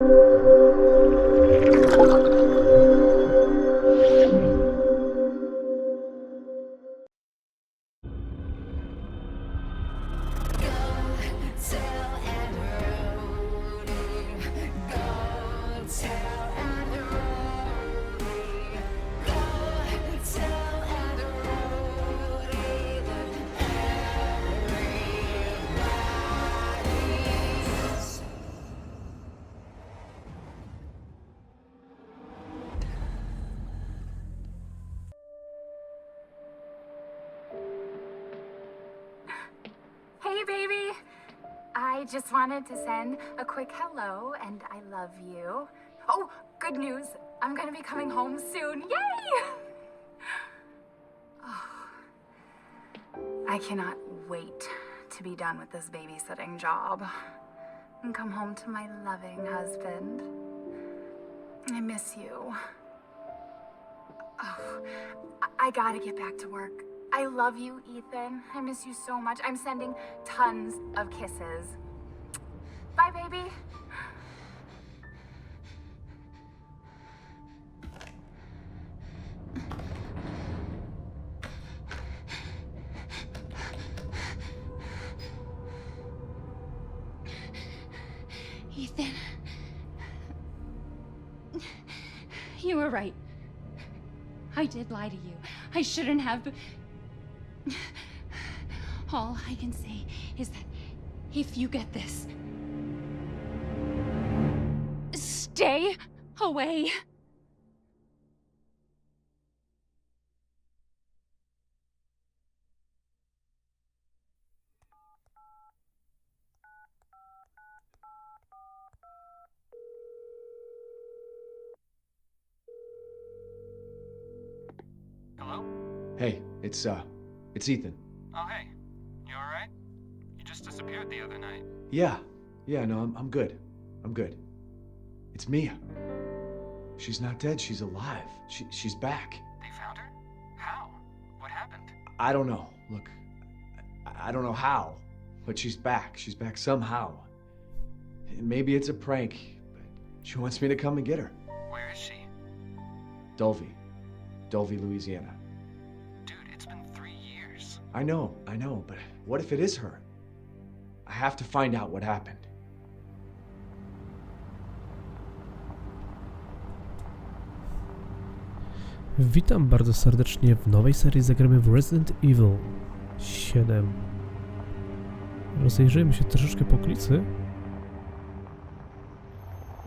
Hey, just wanted to send a quick hello and I love you. Oh, good news! I'm gonna be coming home soon. Yay! Oh, I cannot wait to be done with this babysitting job and come home to my loving husband. I miss you. Oh, I- I gotta get back to work. I love you, Ethan. I miss you so much. I'm sending tons of kisses. Bye, baby. Ethan. You were right. I did lie to you. I shouldn't have. All I can say is that if you get this, stay away. Hello? Hey, it's uh, it's Ethan. Oh, hey. You alright? You just disappeared the other night. Yeah, yeah, no, I'm I'm good. I'm good. It's Mia. She's not dead. She's alive. She she's back. They found her? How? What happened? I don't know. Look, I, I don't know how, but she's back. She's back somehow. Maybe it's a prank, but she wants me to come and get her. Where is she? Dulvey, Dulvey, Louisiana. Dude, it's been three years. I know, I know, but what if it is her? I have to find out what happened. Witam bardzo serdecznie w nowej serii zagramy w Resident Evil 7. Rozejrzyjmy się troszeczkę po okolicy.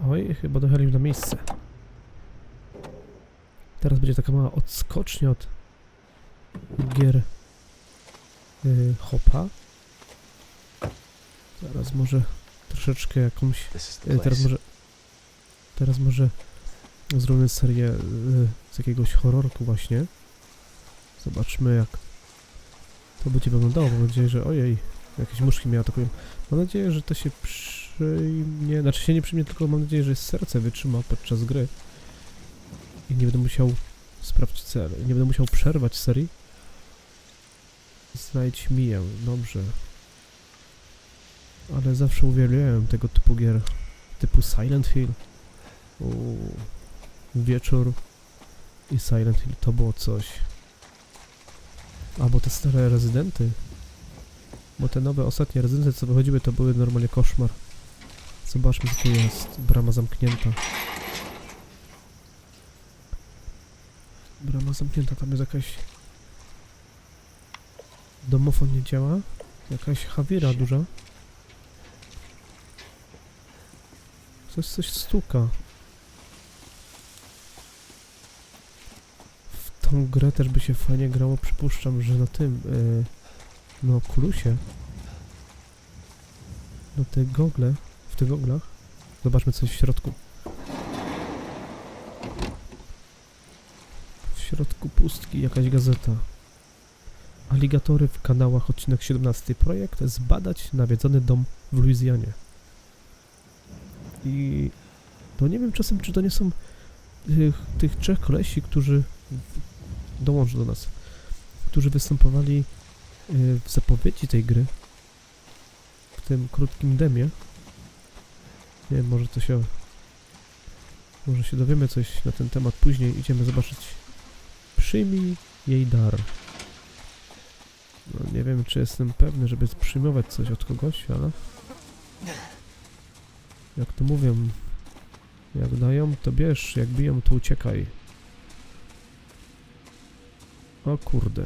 Oj, chyba dojechaliśmy na miejsce. Teraz będzie taka mała odskocznia od gier yy, Hopa. Teraz może troszeczkę jakąś E, Teraz może. Teraz może zrobimy serię z jakiegoś horrorku właśnie. Zobaczmy jak to będzie wyglądało. Mam nadzieję, że ojej, jakieś muszki mnie atakują. Mam nadzieję, że to się przyjmie. Znaczy się nie przyjmie, tylko mam nadzieję, że serce wytrzyma podczas gry. I nie będę musiał sprawdzić cel. Nie będę musiał przerwać serii. Znajdź miję. Dobrze. Ale zawsze uwielbiałem tego typu gier. Typu Silent Hill. Uuu. Wieczór i Silent Hill to było coś. Albo te stare rezydenty. Bo te nowe, ostatnie rezydenty, co wychodziły, to były normalnie koszmar. Zobaczmy, co tu jest. Brama zamknięta. Brama zamknięta, tam jest jakaś... Domofon nie działa. Jakaś hawira duża. Coś, coś stuka. W tą grę też by się fajnie grało, przypuszczam, że na tym, yy, na Oculusie. Na te gogle, w tych goglach. Zobaczmy co jest w środku. W środku pustki jakaś gazeta. Aligatory w kanałach, odcinek 17. Projekt zbadać nawiedzony dom w Luizjanie. I to nie wiem czasem, czy to nie są tych, tych trzech kolesi, którzy dołączą do nas, którzy występowali y, w zapowiedzi tej gry, w tym krótkim demie. Nie wiem, może to się Może się dowiemy coś na ten temat później. Idziemy zobaczyć. Przyjmij jej dar. No, nie wiem, czy jestem pewny, żeby przyjmować coś od kogoś, ale... Jak to mówią, jak dają, to bierz, jak biją, to uciekaj. O kurde.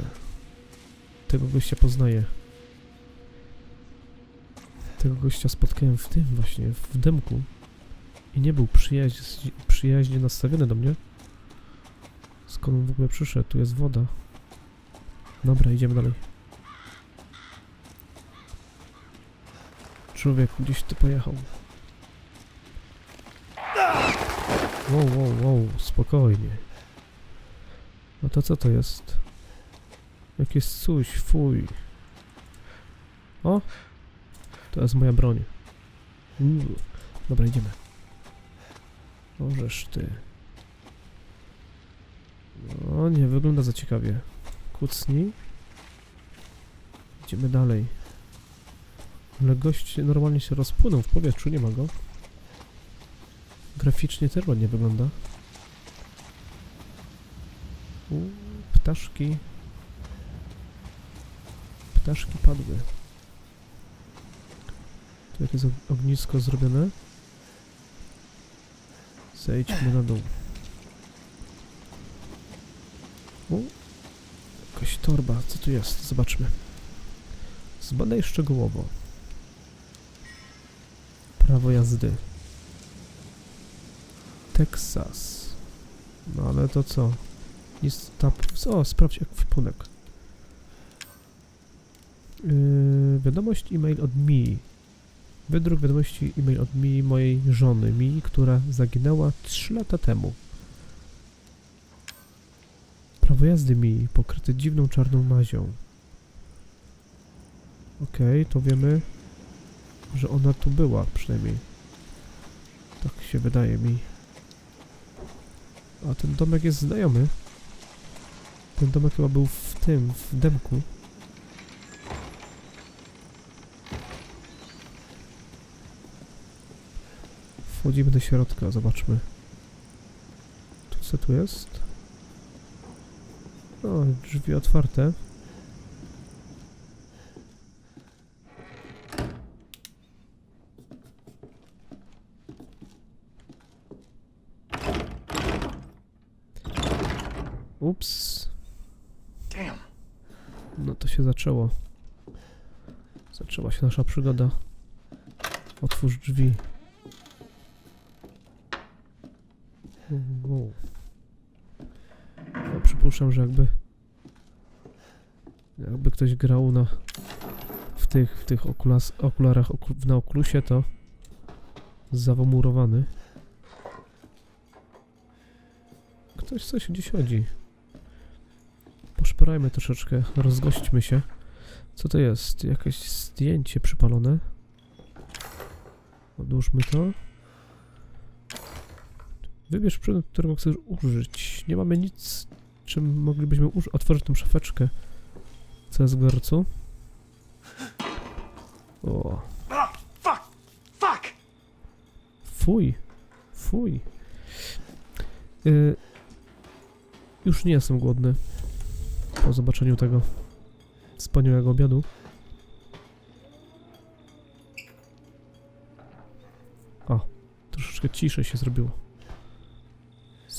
Tego gościa poznaję. Tego gościa spotkałem w tym właśnie, w demku. I nie był przyjaźń, przyjaźnie nastawiony do mnie. Skąd on w ogóle przyszedł? Tu jest woda. Dobra, idziemy dalej. Człowiek gdzieś tu pojechał. Wow, wow, wow, spokojnie. A to co to jest? Jakieś coś, fuj. O! To jest moja broń. Uuu. Dobra, idziemy. Możesz ty. No, nie wygląda za ciekawie. Kucnij. Idziemy dalej. Ale gość normalnie się rozpłynął w powietrzu, nie ma go. Graficznie też ładnie wygląda. U, ptaszki. Ptaszki padły. Tu jakieś og- ognisko zrobione. Zejdźmy na dół. U, jakaś torba. Co tu jest? Zobaczmy. Zbadaj szczegółowo. Prawo jazdy. Teksas. No ale to co? Jest ta... O, sprawdź ekwipunek. Yy, wiadomość e-mail od Mi. Wydruk wiadomości e-mail od Mi, mojej żony Mi, która zaginęła 3 lata temu. Prawo jazdy Mi, pokryte dziwną czarną mazią. Okej, to wiemy, że ona tu była przynajmniej. Tak się wydaje mi. A ten domek jest znajomy. Ten domek chyba był w tym, w demku. Wchodzimy do środka, zobaczmy. Tu co tu jest? O, drzwi otwarte. Ups. No to się zaczęło. Zaczęła się nasza przygoda. Otwórz drzwi. Wow. Ja przypuszczam, że jakby jakby ktoś grał na w tych, w tych okulas, okularach oku, na okulusie, to zawamurowany. Ktoś coś gdzieś chodzi. Poszperajmy troszeczkę, rozgośćmy się. Co to jest? Jakieś zdjęcie przypalone. Odłóżmy to. Wybierz przedmiot, którego chcesz użyć. Nie mamy nic, czym moglibyśmy otworzyć tą szafeczkę. Co jest w garcu? O, fuck! Fuck! fuj. Fuj. Y, już nie jestem głodny. Po zobaczeniu tego wspaniałego obiadu. O, troszeczkę ciszej się zrobiło.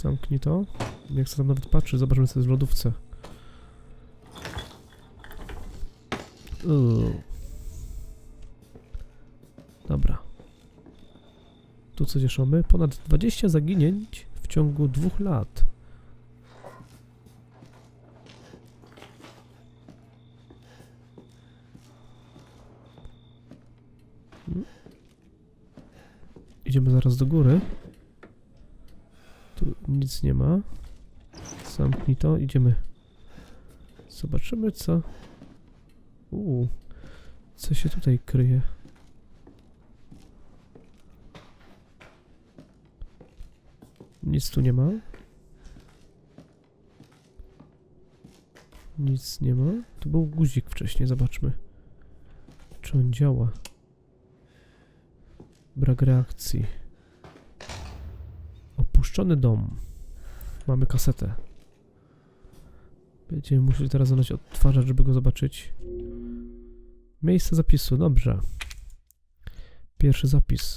Zamknij to. Nie chcę tam nawet patrzeć, zobaczymy co jest w lodówce. Uuu. Dobra. Tu coś jeszcze mamy. Ponad 20 zaginięć w ciągu dwóch lat. Mm. Idziemy zaraz do góry. Nic nie ma. Zamknij to, idziemy. Zobaczymy co. Uuu. Co się tutaj kryje? Nic tu nie ma. Nic nie ma. Tu był guzik wcześniej, zobaczmy. Czy on działa? Brak reakcji. Opuszcz Opuszczony dom. Mamy kasetę. Będziemy musieli teraz zadać odtwarzać, żeby go zobaczyć. Miejsce zapisu, dobrze. Pierwszy zapis.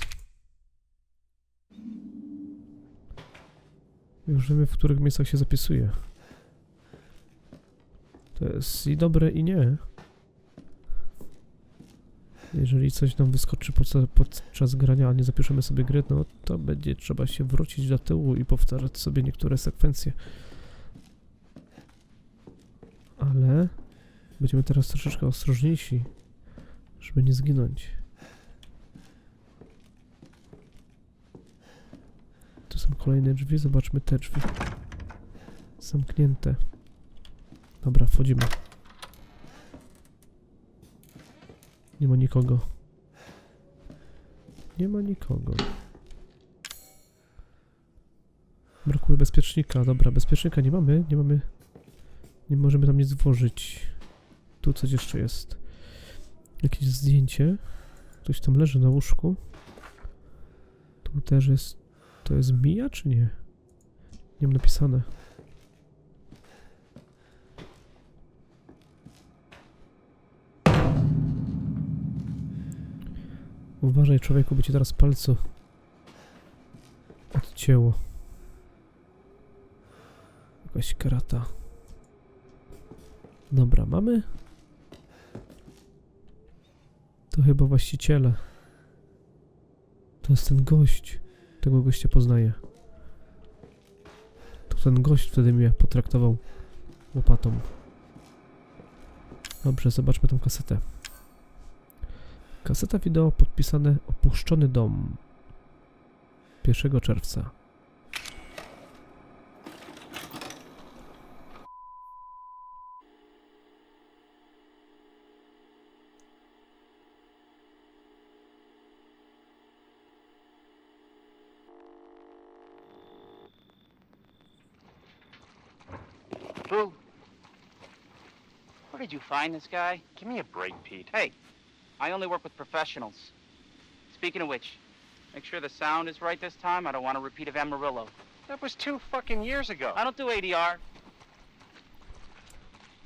Już wiemy, w których miejscach się zapisuje. To jest i dobre, i nie. Jeżeli coś nam wyskoczy podczas, podczas grania, a nie zapiszemy sobie gry, no to będzie trzeba się wrócić do tyłu i powtarzać sobie niektóre sekwencje. Ale będziemy teraz troszeczkę ostrożniejsi, żeby nie zginąć. Tu są kolejne drzwi, zobaczmy te drzwi. Zamknięte. Dobra, wchodzimy. Nie ma nikogo. Nie ma nikogo. Brakuje bezpiecznika. Dobra, bezpiecznika nie mamy. Nie mamy. Nie możemy tam nic włożyć. Tu coś jeszcze jest. Jakieś zdjęcie. Ktoś tam leży na łóżku. Tu też jest. To jest Mija, czy nie? Nie mam napisane. Uważaj człowieku, by ci teraz palcu odcięło. Jakaś krata. Dobra, mamy? To chyba właściciele. To jest ten gość. Tego gościa poznaję. To ten gość wtedy mnie potraktował łopatą. Dobrze, zobaczmy tą kasetę. Kaseta wideo podpisane Opuszczony dom 1 czerwca. Boo. Where did you find this guy? Give me a break, Pete. Hey, I only work with professionals. Speaking of which, make sure the sound is right this time. I don't want a repeat of Amarillo. That was two fucking years ago. I don't do ADR.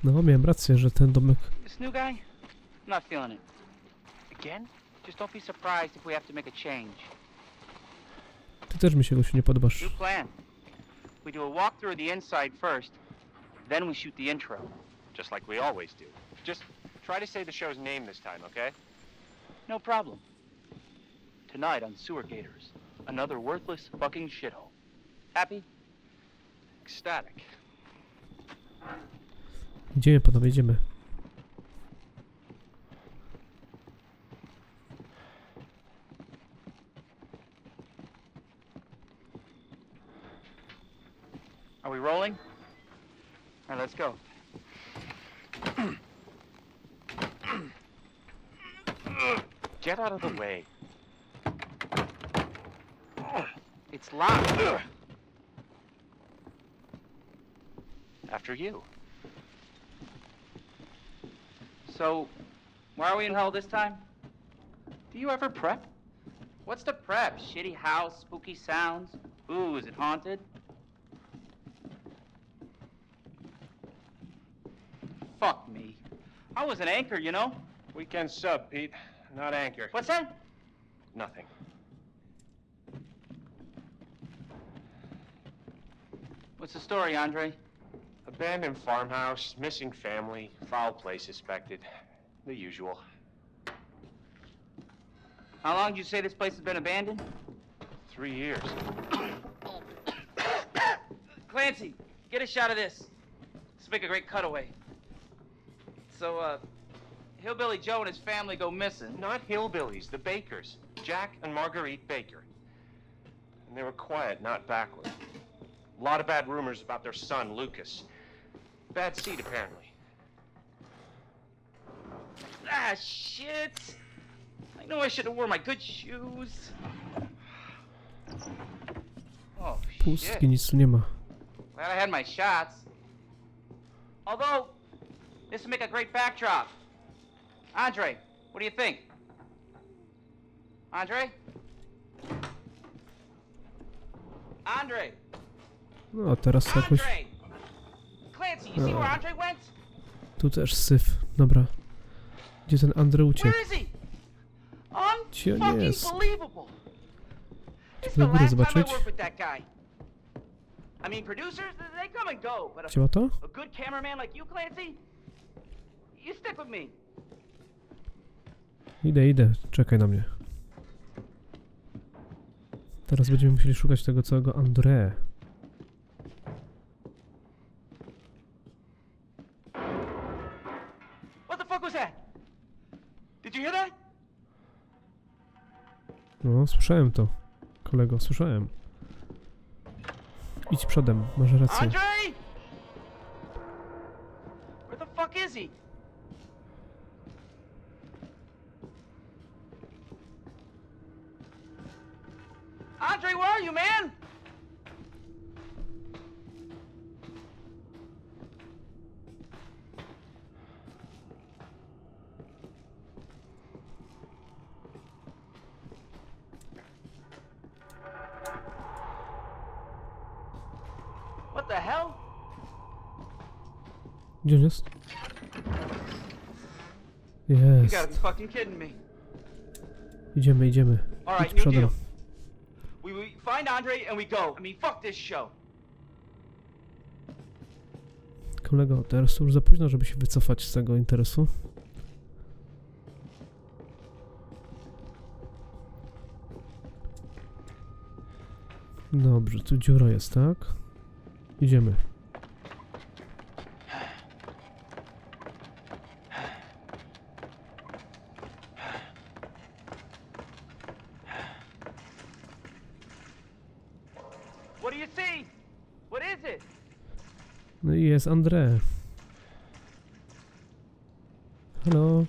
No, miałem rację, że ten domek This new guy, I'm not feeling it. Again? Just don't be surprised if we have to make a change. Ty też mi się gościu nie podobasz. New plan. We do a walkthrough of the inside first, then we shoot the intro. Just like we always do. Just try to say the show's name this time, okay? No problem. Tonight on Sewer Gators, another worthless fucking shithole. Happy? Ecstatic. Idziemy panowie, idziemy. Are we rolling? All right, let's go. Get out of the way. It's locked. After you. So, why are we in hell this time? Do you ever prep? What's the prep? Shitty house, spooky sounds? Ooh, is it haunted? Fuck me. I was an anchor, you know? Weekend sub, Pete. Not anchor. What's that? Nothing. What's the story, Andre? Abandoned farmhouse, missing family, foul play suspected. The usual. How long did you say this place has been abandoned? Three years. Clancy, get a shot of this. Let's make a great cutaway. So, uh, Hillbilly Joe and his family go missing. Not hillbillies, the Bakers. Jack and Marguerite Baker. And they were quiet, not backward. A lot of bad rumors about their son, Lucas. Bad seed, apparently. Ah, shit! I know I should have worn my good shoes. Oh, Pustki, shit. nic tu nie ma. Glad I had my shots. Although, this would make a great backdrop. Andre, what do you think? Andre? Andre! No, teraz jakoś... Andre! Clancy, you see where Andre went? Tu też syf. Dobra. Gdzie ten Andre uciekł? Gdzie on jest? Time I zobaczyć? I mean, producers, they come and go, but a, Chciała to? a good cameraman like you, Clancy, you stick with me. Idę, idę. Czekaj na mnie. Teraz będziemy musieli szukać tego całego André. What the fuck was that? Did you hear that? No, słyszałem to. Kolego, słyszałem. Idź przodem, masz rację. Andre, where are you, man? What the hell? Gdzie on jest? You gotta be fucking kidding me. Idziemy, idziemy. All Idź new przodem. deal. We, we find Andre and we go. I mean, fuck this show. Kolego, teraz już za późno, żeby się wycofać z tego interesu. Dobrze, tu dziura jest, tak? Idziemy. What do you see? What is it? No i jest André. Halo?